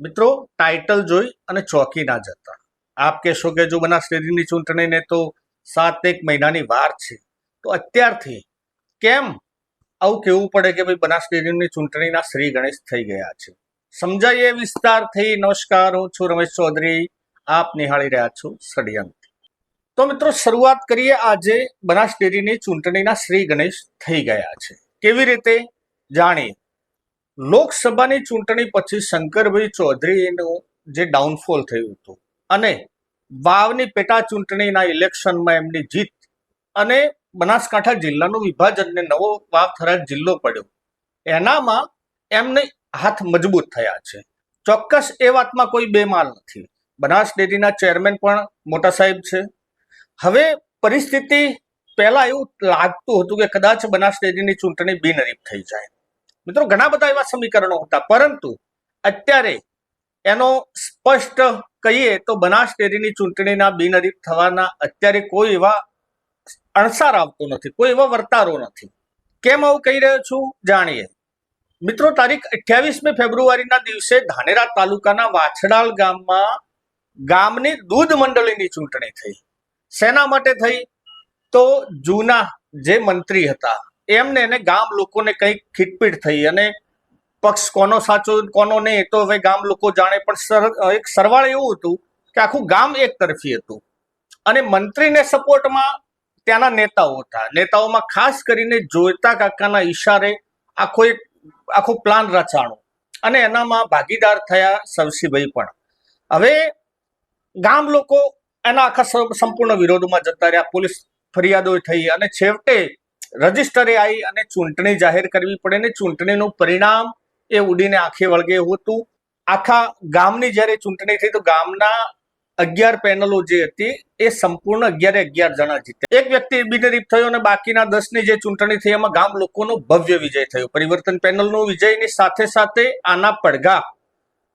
મિત્રો ટાઇટલ જોઈ અને ચોકી ના જતા. આપ કહેશો કે જો ડેરીની ચૂંટણીને તો સાત એક મહિનાની વાર છે. તો અત્યારથી કેમ આવું કહેવું પડે કે ભાઈ બનાસ ડેરીની ચૂંટણીના શ્રી ગણેશ થઈ ગયા છે? સમજાઈએ વિસ્તારથી. નમસ્કાર, હું છું રમેશ ચૌધરી. આપ નિહાળી રહ્યા છો ષડયંત્ર તો મિત્રો, શરૂઆત કરીએ આજે બનાસ ડેરીની ચૂંટણીના શ્રી ગણેશ થઈ ગયા છે. કેવી રીતે? જાણીએ. લોકસભાની ચૂંટણી પછી શંકરભાઈ ચૌધરીનું જે ડાઉનફોલ થયું હતું અને વાવની પેટા ચૂંટણીના ઇલેક્શનમાં એમની જીત અને બનાસકાંઠા જિલ્લાનું વિભાજનને નવો વાવ થરાદ જિલ્લો પડ્યો. એનામાં એમને હાથ મજબૂત થયા છે. ચોક્કસ એ વાતમાં કોઈ બેમાલ નથી. બનાસ ડેરીના ચેરમેન પણ મોટા સાહેબ છે. હવે પરિસ્થિતિ પહેલાં એવું લાગતું હતું કે કદાચ બનાસ ડેરીની ચૂંટણી બિનહરીફ થઈ જાય. મિત્રો, ઘણા બધા એવા સમીકરણો હતા. પરંતુ અત્યારે એનો સ્પષ્ટ કહીએ તો બનાસ ડેરીની ચૂંટણીના બિનહરીફ થવાના અત્યારે કોઈ એવા અણસાર આવતો નથી, કોઈ એવા વર્તારો નથી. કેમ આવું કહી રહ્યો છું? જાણીએ. મિત્રો, તારીખ અઠ્યાવીસમી ફેબ્રુઆરીના દિવસે ધાનેરા તાલુકાના વાછડાલ ગામમાં ગામની દૂધ મંડળીની ચૂંટણી થઈ. શેના માટે થઈ? તો જૂના જે મંત્રી હતા એમને એને ગામ લોકોને કંઈક ખીટપીટ થઈ અને પક્ષ કોનો સાચો કોનો નહીં તો હવે ગામ લોકો જાણે, પણ એક સરવાળ એવું હતું કે આખું ગામ એક તરફી હતું. અને મંત્રીને સપોર્ટમાં ત્યાંના નેતાઓ હતા. નેતાઓમાં ખાસ કરીને જોઈતા કાકાના ઈશારે આખો એક, આખો પ્લાન રચાણો. અને એનામાં ભાગીદાર થયા સવસીભાઈ પણ. હવે ગામ લોકો એના આખા સંપૂર્ણ વિરોધમાં જતા રહ્યા. પોલીસ ફરિયાદો થઈ અને છેવટે રજિસ્ટરે આવી અને ચૂંટણી જાહેર કરવી પડે ને ચૂંટણીનું પરિણામ એ ઉડીને આંખે વળગે હતું. આખા ગામની જ્યારે ચૂંટણી થઈ તો ગામના અગિયાર પેનલો જે હતી એ સંપૂર્ણ અગિયારે અગિયાર જણા જીત્યા. એક વ્યક્તિ બિનરીફ થયો અને બાકીના દસની જે ચૂંટણી થઈ એમાં ગામ લોકોનો ભવ્ય વિજય થયો. પરિવર્તન પેનલનો વિજયની સાથે સાથે આના પડઘા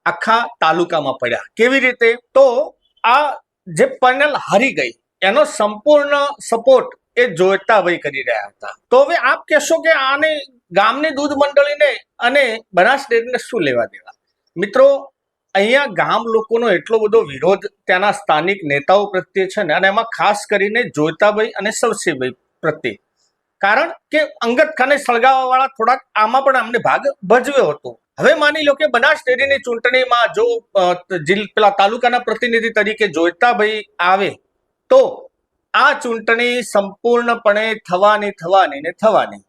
આખા તાલુકામાં પડ્યા. કેવી રીતે? તો આ જે પેનલ હારી ગઈ, એનો સંપૂર્ણ સપોર્ટ એ જોઈતાભાઈ કરી રહ્યા હતા. તો હવે આપ કહેશો કે આને ગામની દૂધ મંડળીને અને બનાસ ડેરીને શું લેવા દેવા? મિત્રો, અહીંયા ગામ લોકોનો એટલો બધો વિરોધ ત્યાંના સ્થાનિક નેતાઓ પ્રત્યે છે ને, અને એમાં ખાસ કરીને જોઈતાભાઈ અને સરસીભાઈ પ્રત્યે. કારણ કે અંગત ખાને સળગાવવા વાળા થોડાક આમાં પણ અમને ભાગ ભજવ્યો હતો. હવે માની લો કે બનાસ ડેરીની ચૂંટણીમાં જો પેલા તાલુકાના પ્રતિનિધિ તરીકે જોઈતાભાઈ આવે, તો આ ચૂંટણી સંપૂર્ણપણે થવાની થવાની ને થવાની.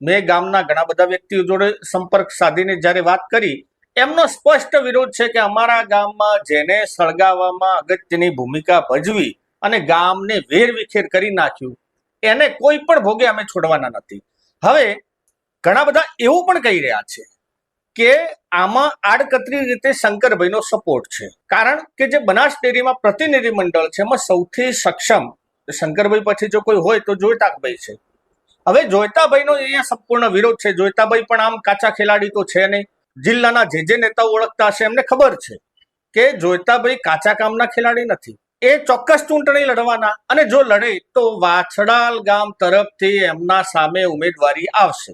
મેં ગામના ઘણા બધા વ્યક્તિઓ જોડે સંપર્ક સાધીને જ્યારે વાત કરી, એમનો સ્પષ્ટ વિરોધ છે કે અમારા ગામમાં જેને સળગાવવામાં અગત્યની ભૂમિકા ભજવી અને ગામને વેરવિખેર કરી નાખ્યું, એને કોઈ પણ ભોગે અમે છોડવાના નથી. હવે, ઘણા બધા એવું પણ કહી રહ્યા છે કે આમાં આડકતરી રીતે શંકરભાઈનો સપોર્ટ છે. કારણ કે જે બનાસ ડેરીમાં પ્રતિનિધિ મંડળ છે, એમાં સૌથી સક્ષમ શંકરભાઈ પછી જો કોઈ હોય તો જોઈતાભાઈ છે. હવે જોઈતાભાઈનો અહીંયા સંપૂર્ણ વિરોધ છે. જોઈતાભાઈ પણ આમ કાચા ખેલાડી તો છે નહીં. જિલ્લાના જે જે નેતાઓ ઓળખતા હશે એમને ખબર છે કે જોઈતાભાઈ કાચા કામના ખેલાડી નથી. એ ચોક્કસ ચૂંટણી લડવાના અને જો લડે તો વાછડાલ ગામ તરફથી એમના સામે ઉમેદવારી આવશે.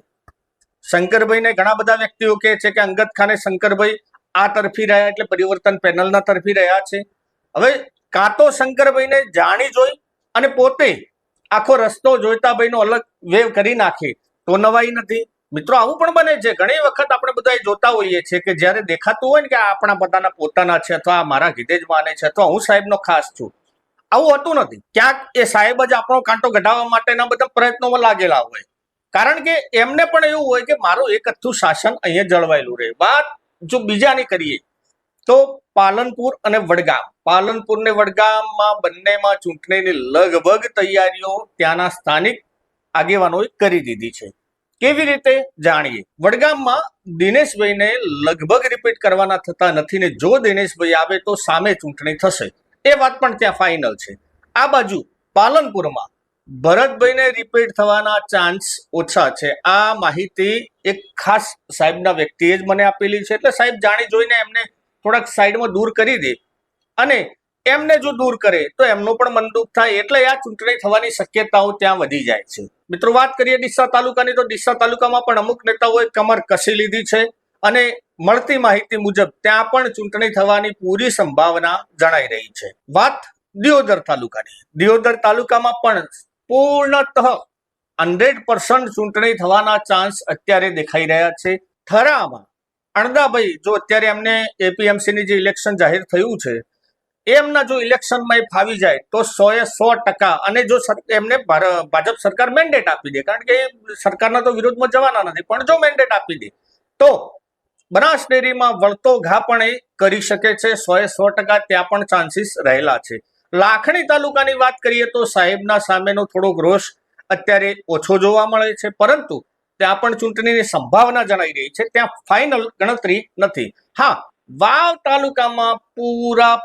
શંકરભાઈને ઘણા બધા વ્યક્તિઓ કહે છે કે અંગત ખાને શંકરભાઈ આ તરફી રહ્યા એટલે પરિવર્તન પેનલના તરફી રહ્યા છે. હવે કાં તો શંકરભાઈને જાણી જોઈ અને પોતે આખો રસ્તો જોઈતા ભાઈનો અલગ વેવ કરી નાખે. તો નવાઈ નથી. મિત્રો, આવું પણ બને છે. ઘણી વખત આપણે બધા જોતા હોઈએ છીએ કે જ્યારે દેખાતું હોય ને કે આપણા બધાના પોતાના છે અથવા મારા ઘીધે જ માને છે અથવા હું સાહેબનો ખાસ છું. આવું હોતું નથી. ક્યાંક એ સાહેબ જ આપણો કાંટો ઘટાડવા માટેના બધા પ્રયત્નોમાં લાગેલા હોય. કારણ કે એમને પણ એવું હોય કે મારું એક અથું શાસન અહીંયા જળવાયેલું રહે. વાત જો બીજાની કરીએ તો પાલનપુર અને વડગામ. પાલનપુર ને વડગામમાં બંનેમાં ચૂંટણીની લગભગ તૈયારીઓ ત્યાંના સ્થાનિક આગેવાનોએ કરી દીધી છે. કેવી રીતે? જાણીએ. વડગામમાં દિનેશભાઈને લગભગ રિપીટ કરવાના થતા નથી ને જો દિનેશભાઈ આવે તો સામે ચૂંટણી થશે. એ વાત પણ ત્યાં ફાઇનલ છે. આ બાજુ પાલનપુરમાં ભરતભાઈને રિપીટ થવાના ચાન્સ ઓછા છે. આ માહિતી એક ખાસ સાહેબના વ્યક્તિએ જ મને આપેલી છે. એટલે સાહેબ જાણી જોઈને એમને થોડાક સાઈડમાં દૂર કરી દે. અને એમને જો દૂર કરે, તો એમનો પણ મન દુઃખ થાય એટલે આ ચૂંટણી થવાની શક્યતાઓ ત્યાં વધી જાય છે. મિત્રો, વાત કરીએ ડીસા તાલુકાની, તો ડીસા તાલુકામાં પણ અમુક નેતાઓએ કમર કસી લીધી છે અને મળતી માહિતી મુજબ ત્યાં પણ ચૂંટણી થવાની પૂરી સંભાવના જણાઈ રહી છે. વાત દિયોદર તાલુકાની. દિયોદર તાલુકામાં પણ પૂર્ણતઃ હંડ્રેડ પર્સન્ટ ચૂંટણી થવાના ચાન્સ અત્યારે દેખાઈ રહ્યા છે. થરામાં અણદાભાઈ જો અત્યારે એમને એપીએમસી ની જે ઇલેક્શન જાહેર થયું છે, એમના જો ઇલેક્શનમાં એ ફાવી જાય, તો સો એ સો ટકા અને જો એમને ભાજપ સરકાર મેન્ડેટ આપી દે, કારણ કે સરકારના તો વિરોધમાં જવાના નથી, પણ જો મેન્ડેટ આપી દે, તો બનાસ ડેરીમાં વળતો ઘા પણ એ કરી શકે છે સો એ સો ટકા ત્યાં પણ ચાન્સીસ રહેલા છે. લાખણી તાલુકાની વાત કરીએ તો સાહેબના સામેનો થોડોક રોષ અત્યારે ઓછો જોવા મળે છે, પરંતુ ત્યાં પણ ચૂંટણીની સંભાવના જણાઈ રહી છે. ત્યાં ફાઇનલ ગણતરી નથી. હા, વાવ તાલુકામાં પૂરા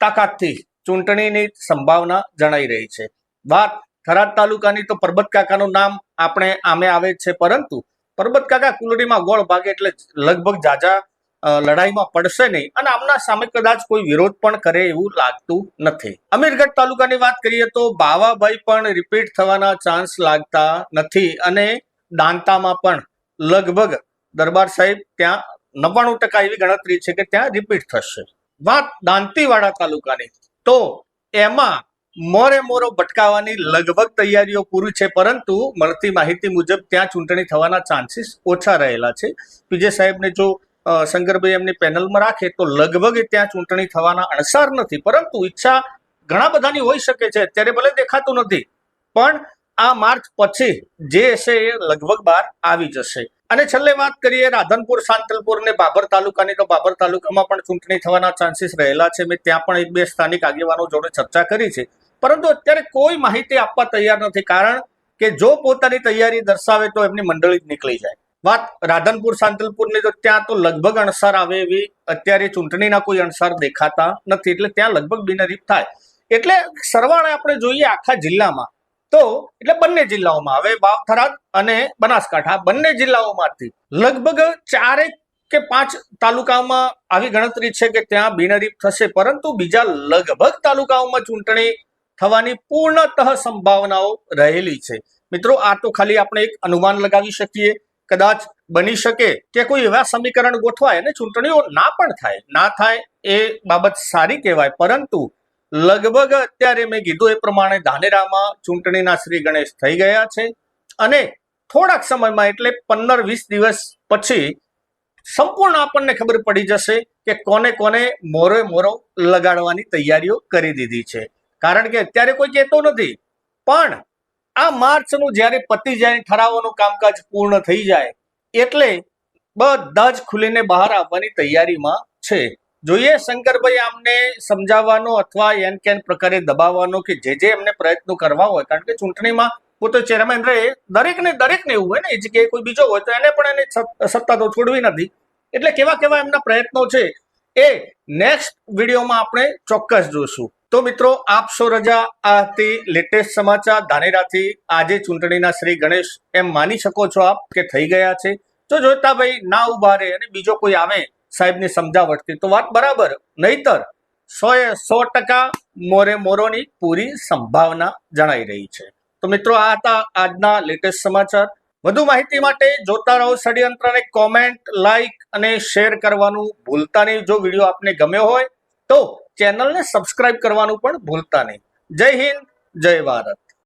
તાકાતથી ચૂંટણીની સંભાવના જણાઈ રહી છે. વાત થરાદ તાલુકાની તો પરબત કાકાનું નામ આપણે આમે આવે છે પરંતુ પરબત કાકા કુલડીમાં ગોળ ભાગે એટલે લગભગ જાજા લડાઈમાં પડશે નહીં. અને આમના સામે કદાચ કોઈ વિરોધ પણ કરે એવું લાગતું નથી. અમીરગઢ તાલુકાની વાત કરીએ તો બાવાભાઈ પણ રિપીટ થવાના ચાન્સ લાગતા નથી. અને દાંતામાં પણ લગભગ દરબાર સાહેબ ત્યાં નવ્વાણું ટકા એવી ગણતરી છે કે ત્યાં રિપીટ થશે. વાત દાંતીવાડા તાલુકાની. તો એમાં મોરે મોરો ભટકાવાની લગભગ તૈયારીઓ પૂરી છે, પરંતુ મળતી માહિતી મુજબ ત્યાં ચૂંટણી થવાના ચાન્સીસ ઓછા રહેલા છે. પીજે સાહેબને જો શંકરભાઈ એમની પેનલમાં રાખે તો લગભગ ત્યાં ચૂંટણી થવાના અણસાર નથી, પરંતુ ઈચ્છા ઘણા બધાની હોઈ શકે છે. અત્યારે ભલે દેખાતું નથી. પણ આ માર્ચ પછી જે છે એ લગભગ બહાર આવી જશે. અને છેલ્લે વાત કરીએ રાધનપુર, સાંતલપુર ને બાબર તાલુકાની, તો બાબર તાલુકામાં પણ ચૂંટણી થવાના ચાન્સીસ રહેલા છે. મેં ત્યાં પણ એક બે સ્થાનિક આગેવાનો જોડે ચર્ચા કરી છે. પરંતુ અત્યારે કોઈ માહિતી આપવા તૈયાર નથી. કારણ કે જો પોતાની તૈયારી દર્શાવે તો એમની મંડળી જ નીકળી જાય. વાત રાધનપુર, સાંતલપુરની તો ત્યાં તો લગભગ અણસાર આવે એવી અત્યારે ચૂંટણીના કોઈ અણસાર દેખાતા નથી. એટલે ત્યાં લગભગ બિનરીફ થાય. એટલે સરવાળે આપણે જોઈએ આખા જિલ્લામાં તો એટલે બંને જિલ્લાઓમાં. હવે વાવ થરાદ અને બનાસકાંઠા બંને જિલ્લાઓમાંથી લગભગ ચારેક કે પાંચ તાલુકાઓમાં આવી ગણતરી છે કે ત્યાં બિનહરીફ થશે, પરંતુ બીજા લગભગ તાલુકાઓમાં ચૂંટણી થવાની પૂર્ણતઃ સંભાવનાઓ રહેલી છે. મિત્રો, આ તો ખાલી આપણે એક અનુમાન લગાવી શકીએ. કદાચ બની શકે કે કોઈ એવા સમીકરણ ગોઠવાય અને ચૂંટણીઓ ના પણ થાય. ના થાય એ બાબત સારી કહેવાય, પરંતુ લગભગ અત્યારે મેં કીધું એ પ્રમાણે ધાનેરામાં ચૂંટણીના શ્રી ગણેશ થઈ ગયા છે. અને થોડાક સમયમાં એટલે પંદર વીસ દિવસ પછી સંપૂર્ણ આપણને ખબર પડી જશે કે કોને કોને મોરે મોરો લગાડવાની તૈયારીઓ કરી દીધી છે. કારણ કે અત્યારે કોઈ કહેતો નથી. પણ આ માર્ચનું જ્યારે પતી જાય ઠરાવોનું કામકાજ પૂર્ણ થઈ જાય, એટલે બધા જ ખુલીને બહાર આવવાની તૈયારીમાં છે. જોઈએ, શંકરભાઈ આમને સમજાવવાનો અથવા એન કેન પ્રકારે દબાવવાનો કે જે જે એમને પ્રયત્નો કરવા હોય, કારણ કે ચૂંટણીમાં પોતે ચેરમેન રહે, દરેકને દરેકને એવું હોય ને, એ જગ્યાએ કોઈ બીજો હોય, તો એને પણ એને સત- સત્તા તો છોડવી નથી. એટલે કેવા કેવા એમના પ્રયત્નો છે, એ નેક્સ્ટ વિડીયોમાં આપણે ચોક્કસ જોશું તો મિત્રો આપશો રજા આ હતી લેટેસ્ટ સમાચાર. ધાનેરાથી આજે ચૂંટણીના શ્રી ગણેશ, એમ માની શકો છો આપ કે થઈ ગયા છે. જો જોતા ભાઈ ના ઊભા રહે અને બીજો કોઈ આવે સાહેબની સમજાવટથી. તો વાત બરાબર. નહીતર સો એ સો ટકા મોરે મોરોની પૂરી સંભાવના જણાઈ રહી છે. તો મિત્રો, આ હતા આજના લેટેસ્ટ સમાચાર. વધુ માહિતી માટે જોતા રહો ષડયંત્રને કોમેન્ટ લાઈક અને શેર કરવાનું ભૂલતા નહીં. જો વીડિયો આપને ગમ્યો હોય તો ચેનલને સબસ્ક્રાઇબ કરવાનું પણ ભૂલતા નહીં. જય હિન્દ, જય ભારત.